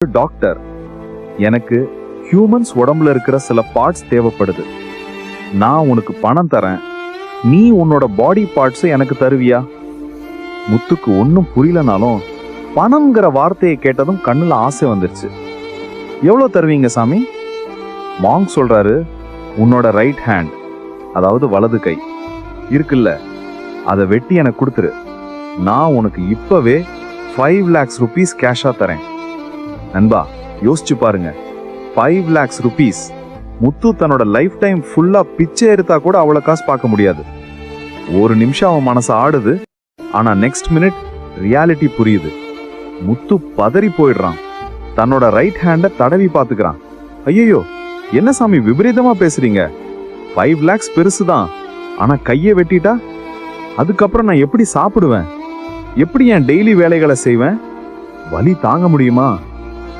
Doctor. எனக்கு humans உடம்புல இருக்கிற சில பார்ட்ஸ் தேவைப்படுது. நான் உனக்கு பணம் தரேன். நீ உன்னோட பாடி பார்ட்ஸ் எனக்கு தருவியா? முத்துக்கு ஒன்றும் புரியலனாலும் பணம்ங்கிற வார்த்தையை கேட்டதும் கண்ணுல ஆசை வந்துருச்சு. எவ்வளோ தருவீங்க சாமி? மாங் சொல்றாரு உன்னோட ரைட் ஹேண்ட் அதாவது வலது கை இருக்குல்ல அதை வெட்டி எனக்கு கொடுத்துரு. நான் உனக்கு இப்பவே ஃபைவ் லேக்ஸ் ருபீஸ் கேஷா தரேன். நண்பா யோசிச்சு பாருங்க. ஃபைவ் லேக்ஸ் ருபீஸ் முத்து தன்னோட லைஃப் டைம் ஃபுல்லா பிச்சை எடுத்தா கூட அவ்வளோ காசு பார்க்க முடியாது. ஒரு நிமிஷம் அவன் மனசு ஆடுது. ஆனா நெக்ஸ்ட் மினிட் ரியாலிட்டி புரியுது. முத்து பதறி போயிடுறான். தன்னோட ரைட் ஹேண்டை தடவி பார்த்துக்கிறான். ஐயோ என்ன சாமி விபரீதமா பேசுறீங்க? ஃபைவ் லேக்ஸ் பெருசு தான் ஆனா கையை வெட்டிட்டா? அதுக்கப்புறம் நான் எப்படி சாப்பிடுவேன்? எப்படி என் டெய்லி வேலைகளை செய்வேன்? வலி தாங்க முடியுமா?